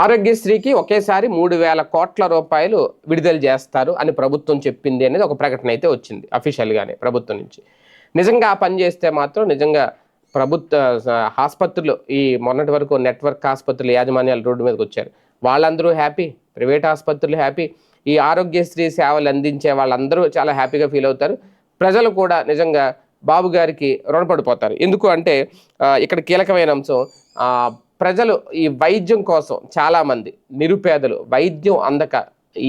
ఆరోగ్యశ్రీకి ఒకేసారి మూడు వేల కోట్ల రూపాయలు విడుదల చేస్తారు అని ప్రభుత్వం చెప్పింది అనేది ఒక ప్రకటన అయితే వచ్చింది అఫీషియల్గానే ప్రభుత్వం నుంచి. నిజంగా ఆ పని చేస్తే మాత్రం నిజంగా ప్రభుత్వ ఆసుపత్రులు ఈ మొన్నటి వరకు నెట్వర్క్ ఆసుపత్రులు యాజమాన్యాలు రోడ్డు మీదకి వచ్చారు. వాళ్ళందరూ హ్యాపీ ప్రైవేట్ ఆసుపత్రులు హ్యాపీ ఈ ఆరోగ్యశ్రీ సేవలు అందించే వాళ్ళందరూ చాలా హ్యాపీగా ఫీల్ అవుతారు. ప్రజలు కూడా నిజంగా బాబు గారికి రుణపడిపోతారు. ఎందుకు అంటే ఇక్కడ కీలకమైన అంశం ప్రజలు ఈ వైద్యం కోసం చాలామంది నిరుపేదలు వైద్యం అందక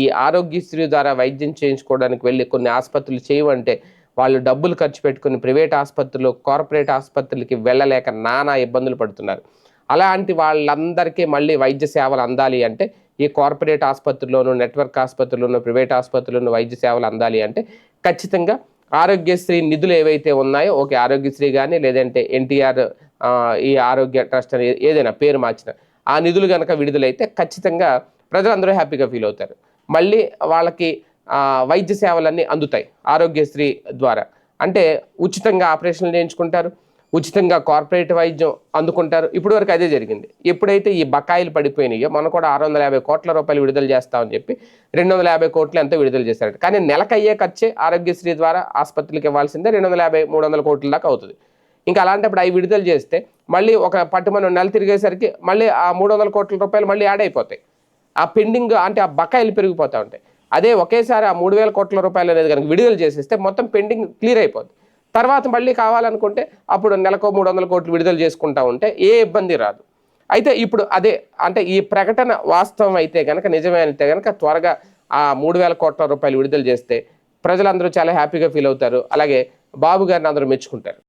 ఈ ఆరోగ్యశ్రీ ద్వారా వైద్యం చేయించుకోవడానికి వెళ్ళి కొన్ని ఆసుపత్రులు చేయవంటే వాళ్ళు డబ్బులు ఖర్చు పెట్టుకుని ప్రైవేట్ ఆసుపత్రులు కార్పొరేట్ ఆసుపత్రులకి వెళ్ళలేక నానా ఇబ్బందులు పడుతున్నారు. అలాంటి వాళ్ళందరికీ మళ్ళీ వైద్య సేవలు అందాలి అంటే ఈ కార్పొరేట్ ఆసుపత్రుల్లోనూ నెట్వర్క్ ఆసుపత్రుల్లోనూ ప్రైవేట్ ఆసుపత్రుల్లోనూ వైద్య సేవలు అందాలి అంటే ఖచ్చితంగా ఆరోగ్యశ్రీ నిధులు ఏవైతే ఉన్నాయో ఓకే ఆరోగ్యశ్రీ కానీ లేదంటే ఎన్టీఆర్ ఈ ఆరోగ్య ట్రస్ట్ అని ఏదైనా పేరు మార్చిన ఆ నిధులు కనుక విడుదలైతే ఖచ్చితంగా ప్రజలందరూ హ్యాపీగా ఫీల్ అవుతారు. మళ్ళీ వాళ్ళకి వైద్య సేవలన్నీ అందుతాయి ఆరోగ్యశ్రీ ద్వారా. అంటే ఉచితంగా ఆపరేషన్లు చేయించుకుంటారు ఉచితంగా కార్పొరేట్ వైద్యం అందుకుంటారు. ఇప్పటివరకు వరకు అదే జరిగింది. ఎప్పుడైతే ఈ బకాయిలు పడిపోయినాయో మనం కూడా ఆరు వందల యాభై కోట్ల రూపాయలు విడుదల చేస్తామని చెప్పి రెండు వందల యాభై కోట్లు ఎంతో విడుదల చేశారు కానీ నెలకయ్యే ఖర్చే ఆరోగ్యశ్రీ ద్వారా ఆసుపత్రికి ఇవ్వాల్సిందే రెండు వందల యాభై మూడు వందల కోట్ల దాకా అవుతుంది. ఇంకా అలాంటప్పుడు అవి విడుదల చేస్తే మళ్ళీ ఒక పట్టుమని నెల తిరిగేసరికి మళ్ళీ ఆ మూడు వందల కోట్ల రూపాయలు మళ్ళీ యాడ్ అయిపోతాయి. ఆ పెండింగ్ అంటే ఆ బకాయిలు పెరిగిపోతూ ఉంటాయి. అదే ఒకేసారి ఆ మూడు వేల కోట్ల రూపాయలు అనేది కనుక విడుదల చేసేస్తే మొత్తం పెండింగ్ క్లియర్ అయిపోద్ది. తర్వాత మళ్ళీ కావాలనుకుంటే అప్పుడు నెలకు మూడు వందల కోట్లు విడుదల చేసుకుంటా ఉంటే ఏ ఇబ్బంది రాదు. అయితే ఇప్పుడు అదే అంటే ఈ ప్రకటన వాస్తవం అయితే కనుక నిజమే అయితే కనుక త్వరగా ఆ మూడు వేల కోట్ల రూపాయలు విడుదల చేస్తే ప్రజలందరూ చాలా హ్యాపీగా ఫీల్ అవుతారు. అలాగే బాబు గారిని అందరూ మెచ్చుకుంటారు.